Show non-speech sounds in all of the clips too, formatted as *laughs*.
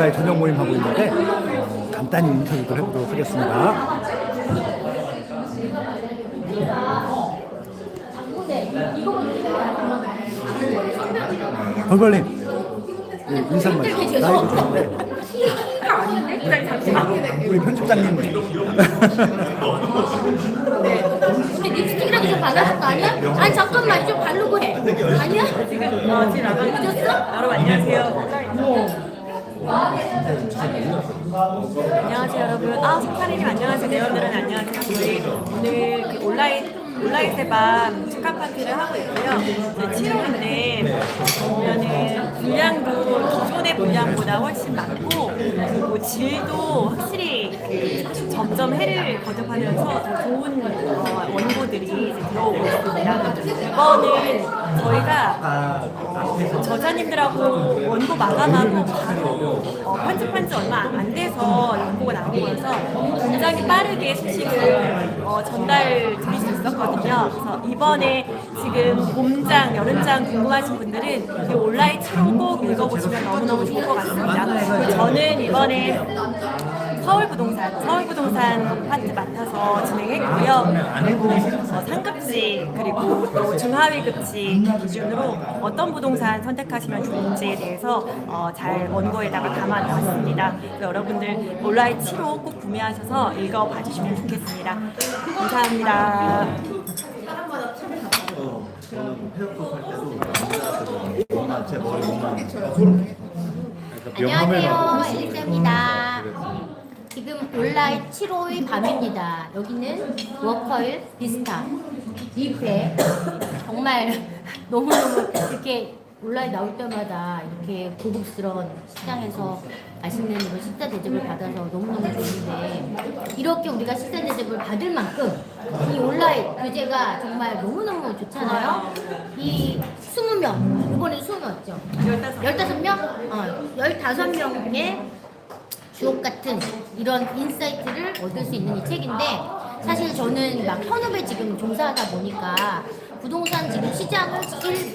온라인 저녁 모임 하고 있는데 간단히 인터뷰를 해보도록 하겠습니다. 벌벌님 네, 인사만 나이도 좋은데 우리 편집장님 우리 립스틱이랑 좀 발라줄 거 아니야? 아니 잠깐만 좀 바르고 해. 아니야? 늦었어? 여러분 안녕하세요. 안녕하세요 여러분. 아 석사님 안녕하세요. 내원들은 안녕하세요. 저희 오늘 그 온라인 온라인 세방 축하 파티를 하고 있고요. 7월인데 보면은 분량도 기존의 분량보다 훨씬 많고 그리고 질도 확실히 그 점점 해를 거듭하면서 더 좋은 어, 원고들이 이제 들어오고 있습니다. 이번은 저희가 저자님들하고 원고 마감하고 바로 어, 편집한 지 얼마 안 돼서 원고가 나온 거여서 굉장히 빠르게 소식을 어, 전달 드릴 수 있었거든요. 그래서 이번에 지금 봄장, 여름장 궁금하신 분들은 이 온라인 책꼭 읽어보시면 너무너무 좋을 것 같습니다. 저는 이번에 서울부동산, 서울부동산 파트 맡아서 진행했고요. 그리고 어, 상급지 그리고 또 중하위 급지 기준으로 어떤 부동산 선택하시면 좋은지에 대해서 어, 잘 원고에다가 담아놨습니다. 그래서 여러분들 온라인 7호 꼭 구매하셔서 읽어봐 주시면 좋겠습니다. 감사합니다. 안녕하세요 엘리자입니다. 지금 온라인 7호의 밤입니다. 여기는 워커힐 비스타 뷔페 정말 *laughs* 너무너무 이렇게 온라인 나올 때마다 이렇게 고급스러운 식당에서 맛있는 식사 대접을 받아서 너무너무 좋은데 이렇게 우리가 식사 대접을 받을 만큼 이 온라인 교재가 정말 너무너무 좋잖아요. 이 20명, 이번에 20명이었죠? 15명? 어, 15명의 주옥 같은 이런 인사이트를 얻을 수 있는 이 책인데 사실 저는 막 현업에 지금 종사하다 보니까 부동산 지금 시장을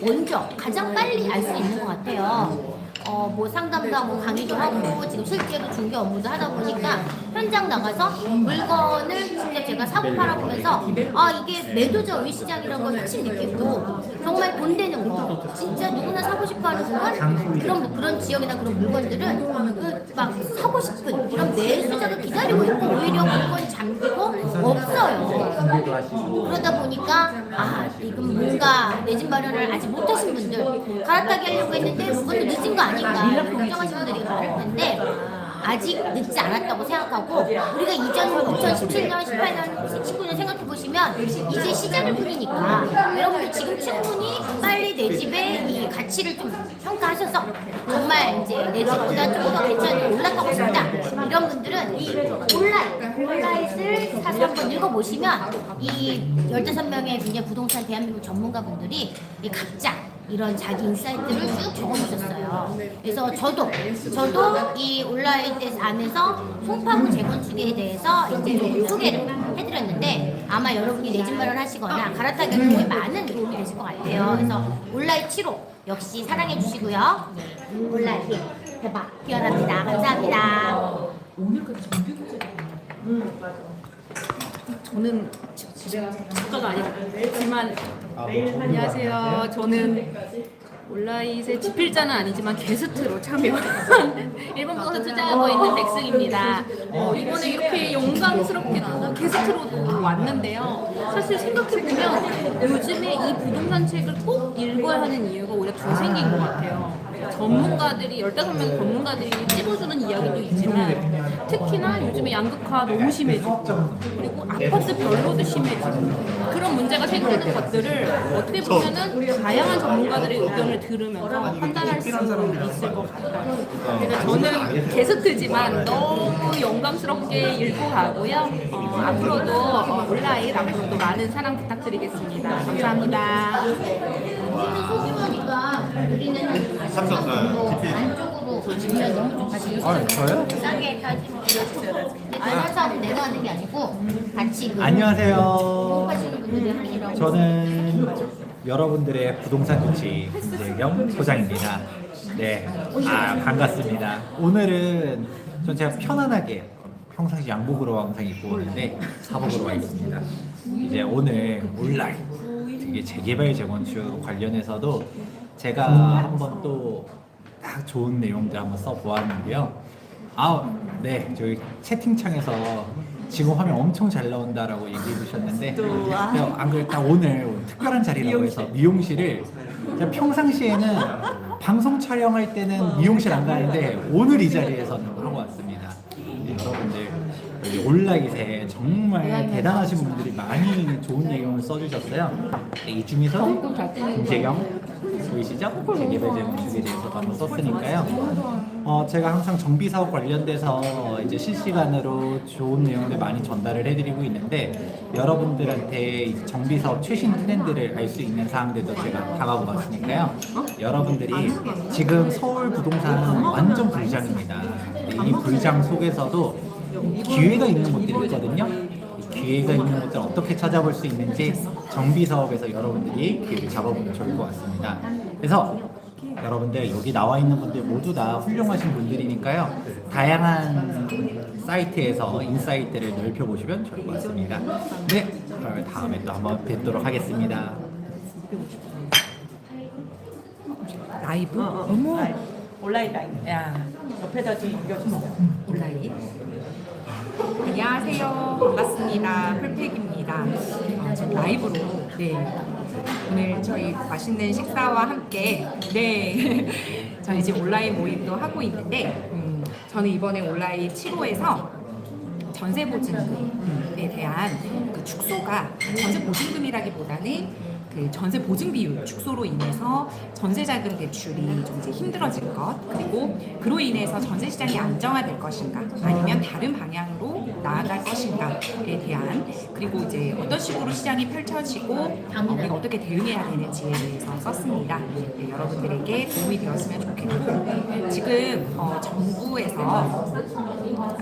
먼저 가장 빨리 알 수 있는 것 같아요. 어, 뭐 상담도 하고 강의도 하고 지금 실제로 중개 업무도 하다 보니까 현장 나가서 물건을 직접 제가 사고 팔아보면서 아 이게 매도자 위 시장이라는 걸 확실히 느끼고 정말 돈 되는 거 진짜 누구나 사고 싶어하는 그런 그런 그런 지역이나 그런 물건들은 그 막 사고 싶은 이런 매수자가 기다리고 있고 오히려 물건이 잠기고 없어요. 그러다 보니까 아 이건 뭔가 내 집 마련을 아직 못하신 분들 갈아타기 하려고 했는데 그것도 늦은 거 아닌가 걱정하시는 분들이 많을 텐데 아직 늦지 않았다고 생각하고 우리가 이전 2017년, 18년, 19년 생각해 보시면 이제 시작일 뿐이니까 여러분들 지금 충분히 빨리 내 집의 이 가치를 좀 평가하셔서 정말 이제 내 집보다 좀더 괜찮은 올라가고 싶다. 이런 분들은 이 온라인 온라인을 사서 한번 읽어보시면 이 15명의 굉장히 부동산 대한민국 전문가분들이 이 각자 이런 자기 인사이트를 쭉 적어주셨어요. 그래서 저도 저도 이 온라인 안에서 송파구 재건축에 대해서 이제 좀 소개를 해드렸는데 아마 여러분이 내 집 마련하시거나 갈아타기 중에 많은 도움이 되실 것 같아요. 그래서 온라인 7호 역시 사랑해 주시고요. 온라인 대박 기원합니다. 감사합니다. 저는 작가가 아니지만 안녕하세요. 저는 온라인의 집필자는 아니지만 게스트로 참여한 *laughs* 일본 부동산 투자하고 있는 백승입니다. 어, 이번에 이렇게 영광스럽게 게스트로 왔는데요. 사실 생각해보면 요즘에 이 부동산 책을 꼭 읽어야 하는 이유가 더 생긴 것 같아요. 전문가들이 15명 전문가들이 찝어주는 이야기도 있지만 특히나 요즘에 양극화 너무 심해지고 그리고 아파트 별로도 심해지고 그런 문제가 생기는 것들을 어떻게 보면은 다양한 전문가들의 의견을 들으면서 판단할 수 있을 것 같아요. 그래서 저는 게스트지만 너무 영광스럽게 읽고 가고요. 어, 앞으로도 어, 온라인 앞으로도 많은 사랑 부탁드리겠습니다. 감사합니다. 우리는 소규모니까 우리는 안쪽으로 아, 저요? 싸게 가지고 내가 사는 내가 하는 게 아니고 같이 그 안녕하세요. 하시는 분들이 하시라고 저는 여러분들의 부동산 유치 이재경 소장입니다. 네, 아 반갑습니다. 오늘은 전 제가 편안하게 평상시 양복으로 항상 입고 오는데 사복으로 와 있습니다. 이제 오늘 온라인 되게 재개발 재건축 관련해서도 제가 한번 또 딱 좋은 내용들 한번 써보았는데요. 아, 네, 저희 채팅창에서 지금 화면 엄청 잘 나온다라고 얘기해 주셨는데 또, 아. 제가 안 그래 딱 오늘 특별한 자리라고 해서 미용실을 제가 평상시에는 방송 촬영할 때는 미용실 안 가는데 오늘 이 자리에서는 하고 왔습니다. 네, 여러분들 온라인에 정말 대단하신 분들이 많이 좋은 내용을 써주셨어요. 네, 이 중에서 김재경 보이시죠? 재개발 재건축에 대해서 한번 썼으니까요. 어, 제가 항상 정비 사업 관련돼서 이제 실시간으로 좋은 내용들 많이 전달을 해드리고 있는데 여러분들한테 이 정비 사업 최신 트렌드를 알 수 있는 사항들도 제가 다가고 왔으니까요. 여러분들이 지금 서울 부동산 완전 불장입니다. 이 불장 속에서도 기회가 있는 곳들이 있거든요. 이 기회가 있는 곳들 어떻게 찾아볼 수 있는지 정비 사업에서 여러분들이 기회를 잡아보면 좋을 것 같습니다. 그래서 여러분들 여기 나와 있는 분들 모두 다 훌륭하신 분들이니까요. 다양한 사이트에서 인사이트를 넓혀보시면 좋을 것 같습니다. 네, 그럼 다음에 또 한번 뵙도록 하겠습니다. 라이브? 어, 어머 라이브. 온라인 라이브. 야 옆에다 좀 옮겨주세요. 온라인 안녕하세요. 반갑습니다. 풀팩입니다. 아, 지금 라이브로 네. 오늘 저희 맛있는 식사와 함께 네. *laughs* 저희 지금 온라인 모임도 하고 있는데 음, 저는 이번에 온라인 7호에서 전세 보증금에 대한 그 축소가 전세 보증금이라기보다는 그 전세 보증 비율 축소로 인해서 전세 자금 대출이 좀 이제 힘들어질 것 그리고 그로 인해서 전세 시장이 안정화될 것인가 아니면 다른 방향으로 나아갈 것인가에 대한 그리고 이제 어떤 식으로 시장이 펼쳐지고 어, 우리가 어떻게 대응해야 되는지에 대해서 썼습니다. 네, 여러분들에게 도움이 되었으면 좋겠고 지금 어, 정부에서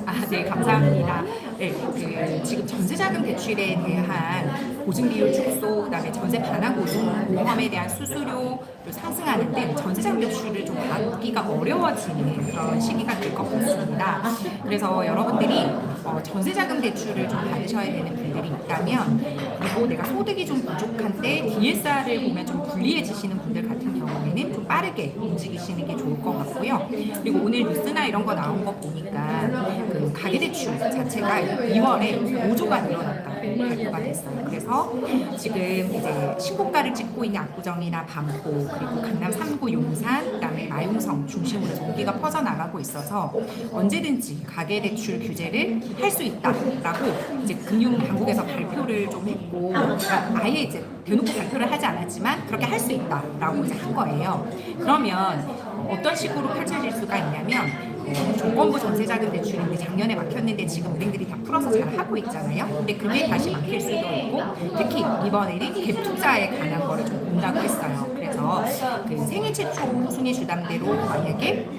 아, 네, 감사합니다. 네, 그 지금 전세 자금 대출에 대한 보증 비율 축소, 그다음에 전세 반환 보증 보험에 대한 수수료를 상승하는데 전세자금 대출을 좀 받기가 어려워지는 그런 시기가 될 것 같습니다. 그래서 여러분들이 어, 전세자금 대출을 좀 받으셔야 되는 분들이 있다면 그리고 내가 소득이 좀 부족한데 DSR을 보면 좀 불리해지시는 분들 같은 경우에는 좀 빠르게 움직이시는 게 좋을 것 같고요. 그리고 오늘 뉴스나 이런 거 나온 거 보니까 그 가계대출 자체가 2월에 5조가 늘어났 발표가 됐어요. 그래서 지금 이제 신고가를 찍고 있는 압구정이나 반포 그리고 강남 3구 용산 그다음에 마용성 중심으로 전기가 퍼져나가고 있어서 언제든지 가계 대출 규제를 할 수 있다라고 이제 금융당국에서 발표를 좀 했고 그러니까 아예 이제 대놓고 발표를 하지 않았지만 그렇게 할 수 있다라고 이제 한 거예요. 그러면 어떤 식으로 펼쳐질 수가 있냐면 어, 조건부 전세자금 대출인데 작년에 막혔는데 지금 은행들이 다 풀어서 잘 하고 있잖아요. 근데 그게 다시 막힐 수도 있고 특히 이번에는 갭 투자에 관한 거를 좀 본다고 했어요. 그래서 그 생애 최초 순위 주담대로 만약에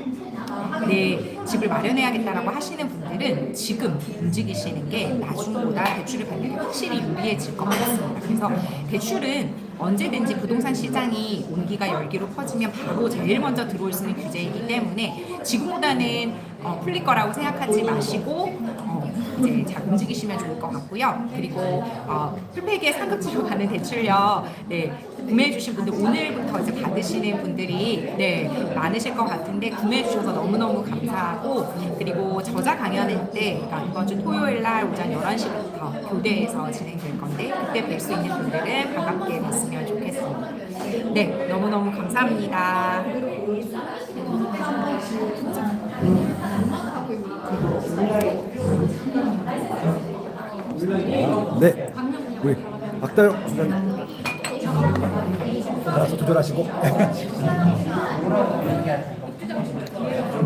내 집을 마련해야겠다라고 하시는 분들은 지금 움직이시는 게 나중보다 대출을 받는 게 확실히 유리해질 것 같습니다. 그래서 대출은 언제든지 부동산 시장이 온기가 열기로 퍼지면 바로 제일 먼저 들어올 수 있는 규제이기 때문에 지금보다는 어, 풀릴 거라고 생각하지 마시고 어, 이제 잘 움직이시면 좋을 것 같고요. 그리고 어, 풀팩에 상급지로 가는 대출요. 네. 구매해 주신 분들 오늘부터 이제 받으시는 분들이 네 많으실 것 같은데 구매해 주셔서 너무너무 감사하고 그리고 저자 강연회 때 그러니까 이번 주 토요일 날 오전 11시부터 교대에서 진행될 건데 그때 뵐 수 있는 분들은 반갑게 뵀으면 좋겠습니다. 네, 너무너무 감사합니다. 네, 우리 박다영 주장님 알아서 조절하시고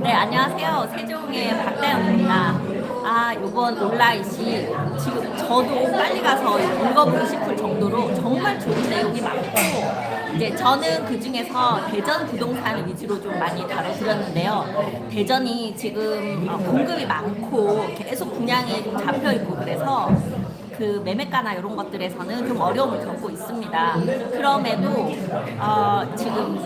네, 안녕하세요. 세종의 박다영입니다. 아, 요번 온라인시 지금 저도 빨리 가서 읽어보고 싶을 정도로 정말 좋은 내용이 많고, 이제 저는 그 중에서 대전 부동산 위주로 좀 많이 다뤄드렸는데요. 대전이 지금 어, 공급이 많고 계속 분양이 좀 잡혀 있고 그래서 그 매매가나 이런 것들에서는 좀 어려움을 겪고 있습니다. 그럼에도 어, 지금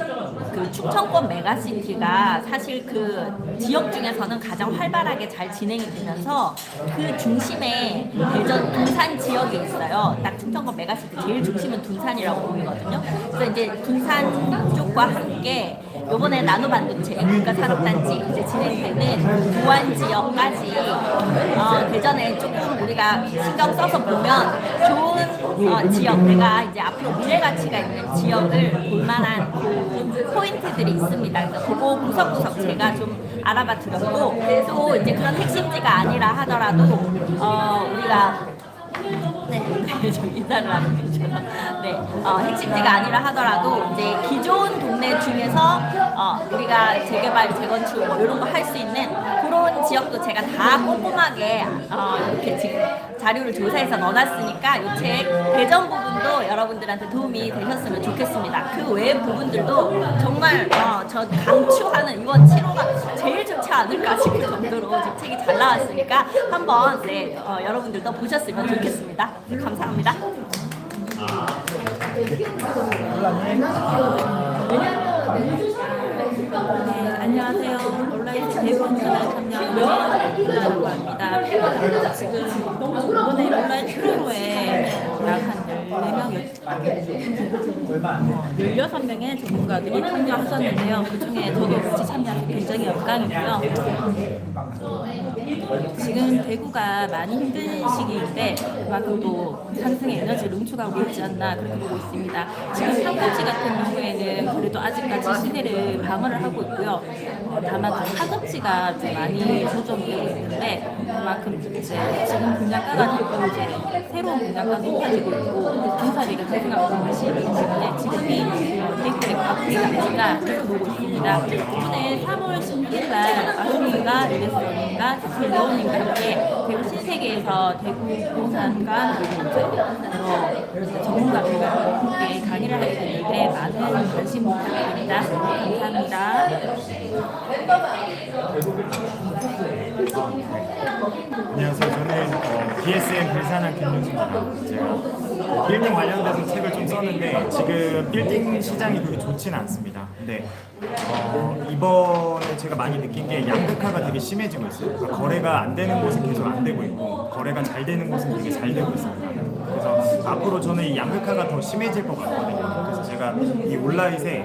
그 충청권 메가시티가 사실 그 지역 중에서는 가장 활발하게 잘 진행이 되면서 그 중심에 대전 둔산 지역이 있어요. 딱 충청권 메가시티 제일 중심은 둔산이라고 보이거든요. 그래서 이제 둔산 쪽과 함께 요번에 나노 반도체 국가 산업단지 이제 진행되는 도안 지역까지 어, 대전에 조금 우리가 신경 써서 보면 좋은 어, 지역 내가 이제 앞으로 미래 가치가 있는 지역을 볼만한 그 포인트들이 있습니다. 그래서 그거 구석구석 제가 좀 알아봐 드렸고 또 이제 그런 핵심지가 아니라 하더라도 어, 우리가 네, 저 인사를 하는 거죠. 네, 어, 핵심지가 아니라 하더라도 이제 기존 동네 중에서 어, 우리가 재개발, 재건축 뭐 이런 거 할 수 있는 그런 지역도 제가 다 꼼꼼하게 어, 이렇게 지금 자료를 조사해서 넣어놨으니까 이 책 대전 부분 도 여러분들한테 도움이 되셨으면 좋겠습니다. 그 외의 부분들도 정말 어, 저 강추하는 이번 7호가 제일 좋지 않을까 싶을 정도로 지금 책이 잘 나왔으니까 한번 네, 어, 여러분들도 보셨으면 좋겠습니다. 네, 감사합니다. 네, 안녕하세요. 온라인 대본 이라고 합니다. 지금 이번에 온라인 트로로에 약한 14명, 16명의 전문가들이 참여하셨는데요. 그 중에 저도 같이 참여해서 굉장히 영광이고요. 지금 대구가 많이 힘든 시기인데 그만큼 또 상승의 에너지를 응축하고 있지 않나 그렇게 보고 있습니다. 지금 상급지 같은 경우에는 그래도 아직까지 시내를 방어를 하고 있고요. 어, 다만 그 사급지가 좀 많이 조정이 되고 있는데 그만큼 이제 지금 분양가가 조금 이제 새로운 분양가가 높아지고 있고 공사비가 상승하고 있는 시기이기 때문에 지금이 어, 대구의 가격이 가치가 그렇게 보고 있습니다. 이번에 3월 16일 날 아수미가 레스토랑과 대표님과 함께 대구 신세계에서 대구 부동산과 전문가들과 함께 강의를 하게 됐는데 많은 관심 부탁드립니다. 감사합니다. 안녕하세요. 저는 어, BSM 불산한 김윤수입니다. 제가 어, 빌딩 관련돼서 책을 좀 썼는데 지금 빌딩 시장이 그렇게 좋지는 않습니다. 근데 어, 이번에 제가 많이 느낀 게 양극화가 되게 심해지고 있어요. 그러니까 거래가 안 되는 곳은 계속 안 되고 있고 거래가 잘 되는 곳은 되게 잘 되고 있습니다. 그래서 앞으로 저는 이 양극화가 더 심해질 것 같거든요. 그래서 제가 이 온라인에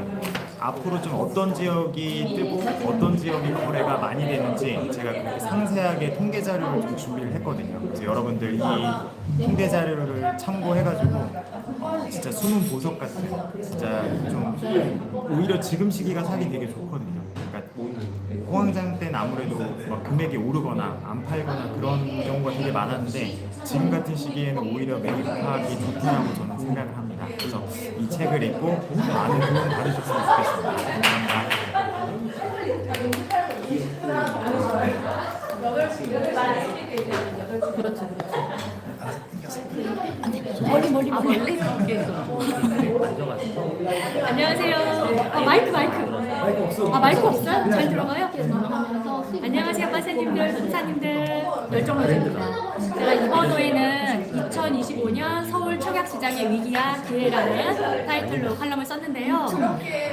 앞으로 좀 어떤 지역이 뜨고 어떤 지역이 거래가 많이 되는지 제가 그렇게 상세하게 통계 자료를 좀 준비를 했거든요. 그래서 여러분들 이 통계 자료를 참고해가지고 어, 진짜 숨은 보석 같은 진짜 좀 오히려 지금 시기가 사기 되게 좋거든요. 그러니까 호황장 때는 아무래도 막 금액이 오르거나 안 팔거나 그런 경우가 되게 많았는데 지금 같은 시기에는 오히려 매입하기 좋다고 저는 생각을 합니다. 그래서 이 책을 읽고 많은 도움 받으셨으면 좋겠습니다. 감사합니다. 안녕하세요. 아, 마이크 마이크. 아 마이크 없어요? 잘 들어가요? 안녕하세요, 빠세님들, 선사님들, 열정로입니다. 제가 이번 호에는 2025년 서울 청약시장의 위기와 기회라는 타이틀로 칼럼을 썼는데요.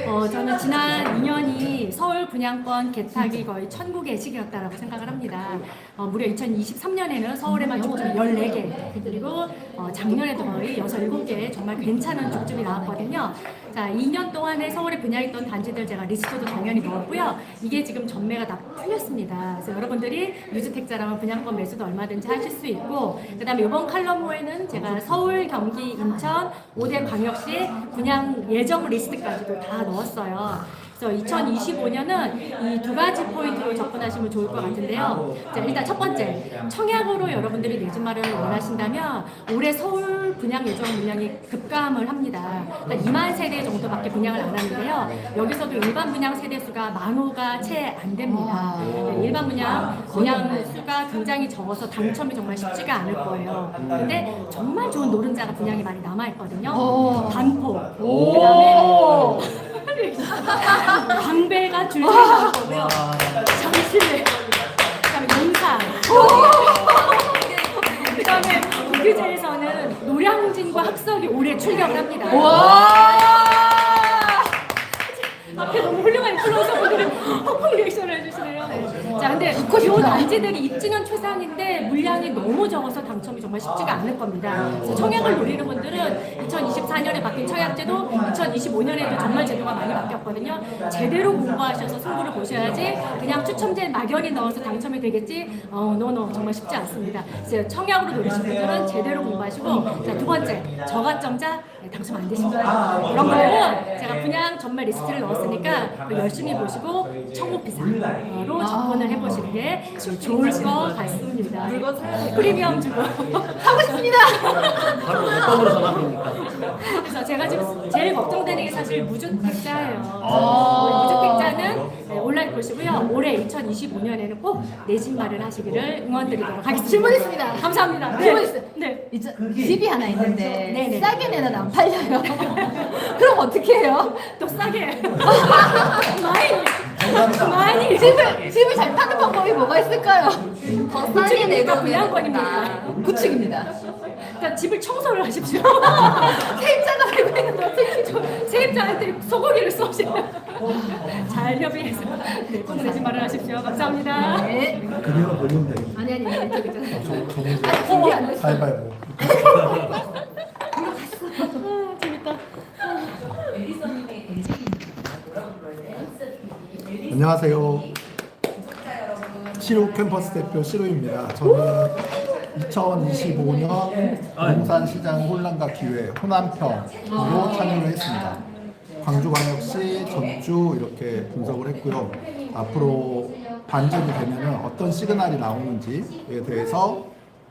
어, 저는 지난 2년이 서울 분양권 개탁이 거의 천국의 시기였다라고 생각을 합니다. 어, 무려 2023년에는 서울에만 족집이 14개, 그리고 어, 작년에도 거의 6, 7개 정말 괜찮은 족집이 나왔거든요. 자, 2년 동안에 서울에 분양했던 단지들 제가 리스트도 당연히 넣었고요. 이게 지금 전매가 다 풀렸습니다. 그래서 여러분들이 유주택자라면 분양권 매수도 얼마든지 하실 수 있고, 그 다음에 이번 칼럼호에 는 제가 서울, 경기, 인천, 5대 광역시 분양 예정 리스트까지도 다 넣었어요. 그래서 2025년은 이 두 가지 포인트로 접근하시면 좋을 것 같은데요. 자, 일단 첫 번째, 청약으로 여러분들이 내집 마련을 원하신다면 올해 서울 분양 예정 물량이 급감을 합니다. 그러니까 2만 세대 정도밖에 분양을 안 하는데요. 여기서도 일반 분양 세대 수가 만 호가 채 안 됩니다. 네, 일반 분양 분양 수가 굉장히 적어서 당첨이 정말 쉽지가 않을 거예요. 근데 정말 좋은 노른자가 분양이 많이 남아 있거든요. 반포, 그다음에 광배가 줄줄 나올 거고요. 잠실, 그다음에 용산. 그다음에 국유제에서는 노량진과 학석이 올해 출격을 합니다. 앞에 너무 훌륭한 인플루언서분들이 폭풍 리액션을 해주시네요. 자, 근데 이 단지들이 입주년 초상인데 물량이 너무 적어서 당첨이 정말 쉽지가 않을 겁니다. 그래서 청약을 노리는 분들은 2024년에 바뀐 청약제도 2025년에도 정말 제도가 많이 바뀌었거든요. 제대로 공부하셔서 승부를 보셔야지 그냥 추첨제 막연히 넣어서 당첨이 되겠지? 어, 노노 정말 쉽지 않습니다. 그래서 청약으로 노리신 분들은 제대로 공부하시고 자, 두 번째 저가점자 네, 당첨 안 되신 거예요. 그런 분들은 제가 분양 전말 리스트를 넣었으니까 열심히 보시고 청구피사로 접근을 해보시는 게 좋을 것 같습니다. 프리미엄 주고 *laughs* 하고 싶습니다. 바로 몇 번으로 전화합니까? 그래서 제가 지금 제일 걱정되는 게 사실 무주택자예요. 네, 온라인 보시고요. 올해 2025년에는 꼭 내 집 마련 하시기를 응원드리도록 하겠습니다. 질문 있습니다. 감사합니다. 질문 있어요. 네. 이제 집이 하나 있는데 네네. 싸게 내놔도 안 팔려요. *laughs* 그럼 어떻게 해요? 더 싸게 *laughs* 많이 많이 집을 집을 잘 파는 방법이 뭐가 있을까요? 더 구축입니까 분양권입니까? 구축입니다. 그러니까 집을 청소를 하십시오. *laughs* 세입자가 알고 있는데 어떻게 저 세입자한테 소고기를 쏘시면 *laughs* 잘 협의해서 네, 꼭 내지 마련하십시오. 감사합니다. 네. 걸리면 되겠네. 아니 아니 아니 준비 안 됐어. 가위바위보. 아, 재밌다. 안녕하세요. 시로 캠퍼스 대표 시로입니다. 저는 2025년 부동산 시장 혼란과 기회 호남편으로 참여를 했습니다. 광주광역시 전주 이렇게 분석을 했고요. 앞으로 반전이 되면 어떤 시그널이 나오는지에 대해서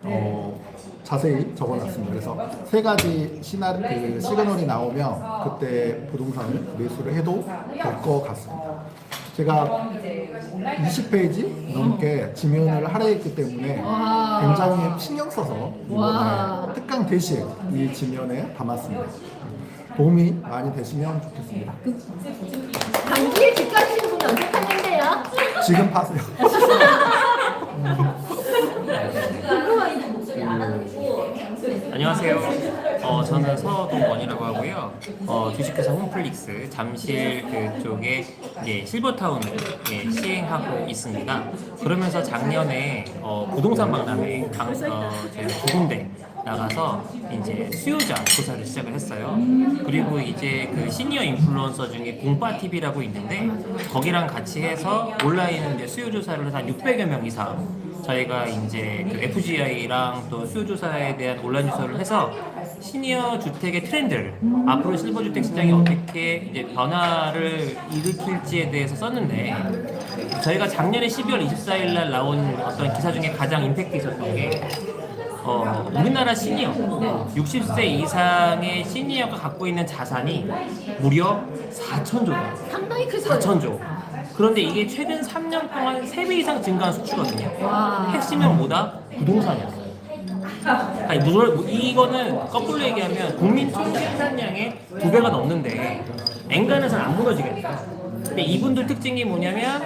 어, 자세히 적어놨습니다. 그래서 세 가지 시나, 그 시그널이 나오면 그때 부동산을 매수를 해도 될 것 같습니다. 제가 20페이지 넘게 지면을 할애했기 때문에 굉장히 신경 써서 이번에 특강 대신 이 지면에 담았습니다. 도움이 많이 되시면 좋겠습니다. 단기에 집 가시는 분이 언제 팔린대요? 지금 파세요. *laughs* 안녕하세요. 어, 저는 서동원이라고 하고요. 어, 주식회사 홈플릭스 잠실 그쪽에 이제 실버타운을 예, 시행하고 있습니다. 그러면서 작년에 어, 부동산 박람회 강, 어, 제가 두 군데 나가서 이제 수요자 조사를 시작을 했어요. 그리고 이제 그 시니어 인플루언서 중에 공파 TV라고 있는데 거기랑 같이 해서 온라인 이제 수요 조사를 한 600여 명 이상 저희가 이제 그 FGI랑 또 수요조사에 대한 온라인 조사를 해서 시니어 주택의 트렌드를 앞으로 실버 주택 시장이 어떻게 이제 변화를 일으킬지에 대해서 썼는데 저희가 작년에 12월 24일 날 나온 어떤 기사 중에 가장 임팩트 있었던 게 어, 우리나라 시니어 60세 이상의 시니어가 갖고 있는 자산이 무려 4천조예요. 상당히 클 거예요. 4천조. 그런데 이게 최근 3년 동안 3배 이상 증가한 수치거든요. 핵심은 뭐다? 부동산이었어요. 아니, 물, 이거는 거꾸로 얘기하면 국민 총 생산량의 두 배가 넘는데 잘안 무너지겠다. 근데 이분들 특징이 뭐냐면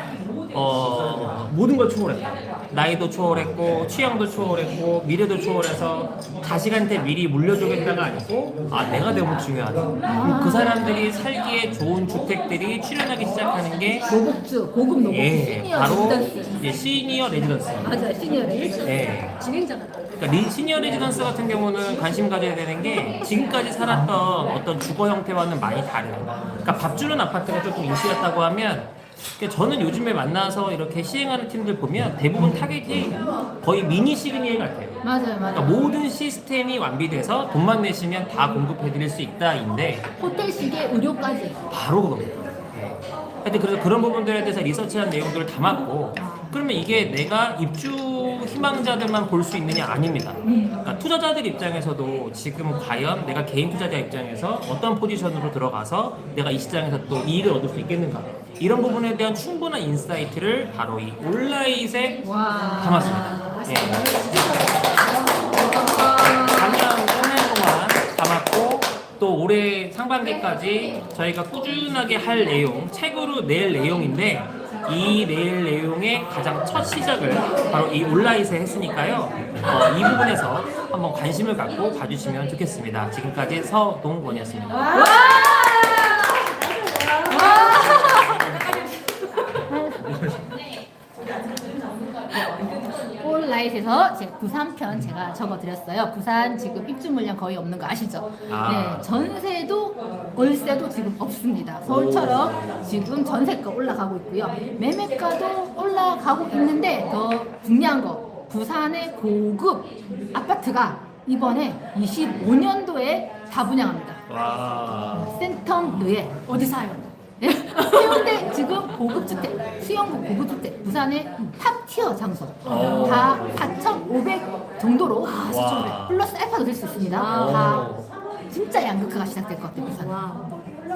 어, 모든 걸 초월했다. 나이도 초월했고 취향도 초월했고 미래도 초월해서 자식한테 미리 물려주겠다가 아니고 아 내가 너무 중요하다. 그 사람들이 살기에 좋은 주택들이 출현하기 시작하는 게 고급주, 고급 노급 예, 시니어 바로 레지던스. 이제 시니어 레지던스. 맞아요, 시니어 레지던스. 예. 진행자가. 그러니까 리, 시니어 레지던스 같은 경우는 관심 가져야 되는 게 지금까지 살았던 어떤 주거 형태와는 많이 다르요 그러니까 밥 주는 아파트가 조금 인기였다고 하면 그러니까 저는 요즘에 만나서 이렇게 시행하는 팀들 보면 대부분 타겟이 거의 미니 시그니엘 같아요. 맞아요, 그러니까 맞아요. 모든 시스템이 완비돼서 돈만 내시면 다 공급해드릴 수 있다인데 호텔 시계 의료까지. 바로 그겁니다. 예. 그러니까 하여튼 그래서 그런 부분들에 대해서 리서치한 내용들을 담았고 그러면 이게 내가 입주 희망자들만 볼 수 있느냐 아닙니다. 그러니까 투자자들 입장에서도 지금 과연 내가 개인 투자자 입장에서 어떤 포지션으로 들어가서 내가 이 시장에서 또 이익을 얻을 수 있겠는가 이런 부분에 대한 충분한 인사이트를 바로 이 온라인에 담았습니다. 예. 작년 1년 동안 담았고 또 올해 상반기까지 저희가 꾸준하게 할 내용, 책으로 낼 내용인데 이낼 내용의 가장 첫 시작을 바로 이 온라인에 했으니까요. 어, 이 부분에서 한번 관심을 갖고 봐주시면 좋겠습니다. 지금까지 서동권이었습니다. 폴라이트에서 제 부산 편 제가 적어드렸어요. 부산 지금 입주 물량 거의 없는 거 아시죠? 아. 네, 전세도 월세도 지금 없습니다. 서울처럼 지금 전세가 올라가고 있고요. 매매가도 올라가고 있는데 더 중요한 거 부산의 고급 아파트가 이번에 25년도에 다 분양합니다. 와. 센텀 르에 어디 사요? 네? 해운대 지금 고급주택, 수영구 고급주택, 부산의 탑티어 장소 오. 다 4,500 정도로 와. 플러스 알파도 될 수 있습니다. 다 진짜 양극화가 시작될 것 같아요, 부산.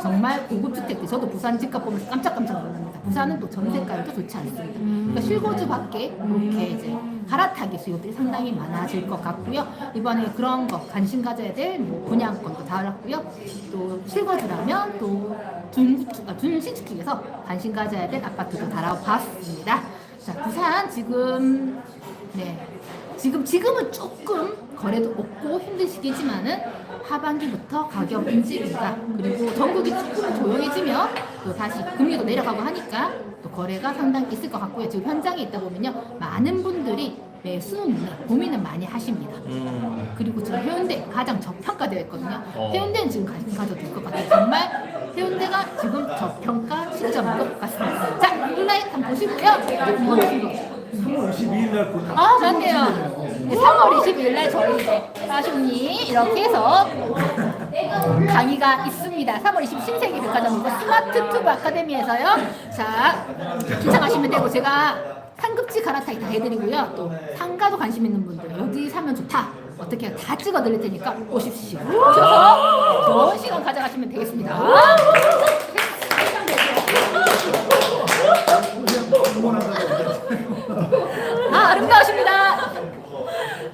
정말 고급 주택들, 저도 부산 집값 보면서 깜짝깜짝 놀랍니다. 부산은 또 전세가율도 좋지 않습니다. 그러니까 실거주 밖에 이렇게 이제 갈아타기 수요들이 상당히 많아질 것 같고요. 이번에 그런 거 관심 가져야 될뭐 분양권도 달았고요. 또 실거주라면 또 준축, 아, 준신축에서 관심 가져야 될 아파트도 달아봤습니다. 자, 부산 지금 네. 지금 지금은 조금 거래도 없고 힘든 시기지만은 하반기부터 가격 움직임과 그리고 전국이 조금 조용해지면 또 다시 금리도 내려가고 하니까 또 거래가 상당히 있을 것 같고요. 지금 현장에 있다 보면요. 많은 분들이 매수문에 고민을 많이 하십니다. 음. 그리고 지금 해운대 가장 저평가되어 있거든요. 어. 해운대는 지금 관심 가져도 될 것 같아요. 정말 해운대가 지금 저평가 시점인 것 같습니다. 자, 온라인 한번 보시고요. 한번 보시고. 3월 22일 날 그- 아, 맞네요. 네, 3월 22일 날 저희 이제 빠쇼니 이렇게 해서 강의가 있습니다. 3월 20일 신세계 백화점이고 스마트 튜브 아카데미에서요. 자, 신청하시면 되고 제가 상급지 갈아타기 다 해드리고요. 또 상가도 관심 있는 분들 여기 사면 좋다. 어떻게 다 찍어 드릴 테니까 오십시오. 오셔서 좋은 시간 가져가시면 되겠습니다. 아, 아름다우십니다.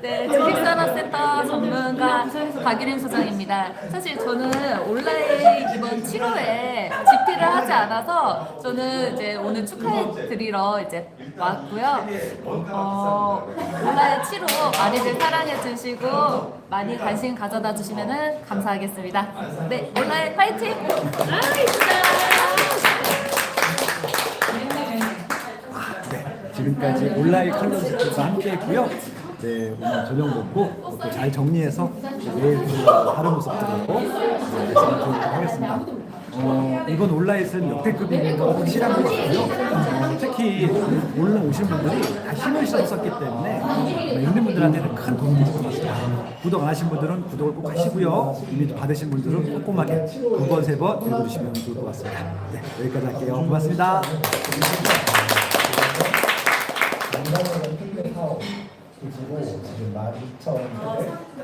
네, 주식산업센터 전문가 박유린 소장입니다. 사실 저는 온라인 이번 7호에 집필을 하지 않아서 저는 이제 오늘 축하해 드리러 이제 왔고요. 어, 온라인 7호 많이들 사랑해 주시고 많이 관심 가져다 주시면 감사하겠습니다. 네, 온라인 파이팅! 네, 지금까지 온라인 칼럼스트와 함께 했고요. 네, 오늘 저녁 먹고 또 잘 정리해서 내일 또 다른 모습들로 네, 말씀드리도록 하겠습니다. 어, 이번 온라인은 역대급인 건 확실한 것 같고요. 어, 특히 올라 오신 분들이 다 힘을 실었었기 때문에 어, 있는 분들한테는 큰 도움이 될 것 같습니다. 구독 안 하신 분들은 구독을 꼭 하시고요. 이미 받으신 분들은 꼼꼼하게 두 번, 세 번 읽어주시면 좋을 것 같습니다. 네, 여기까지 할게요. 고맙습니다. 지금 12,000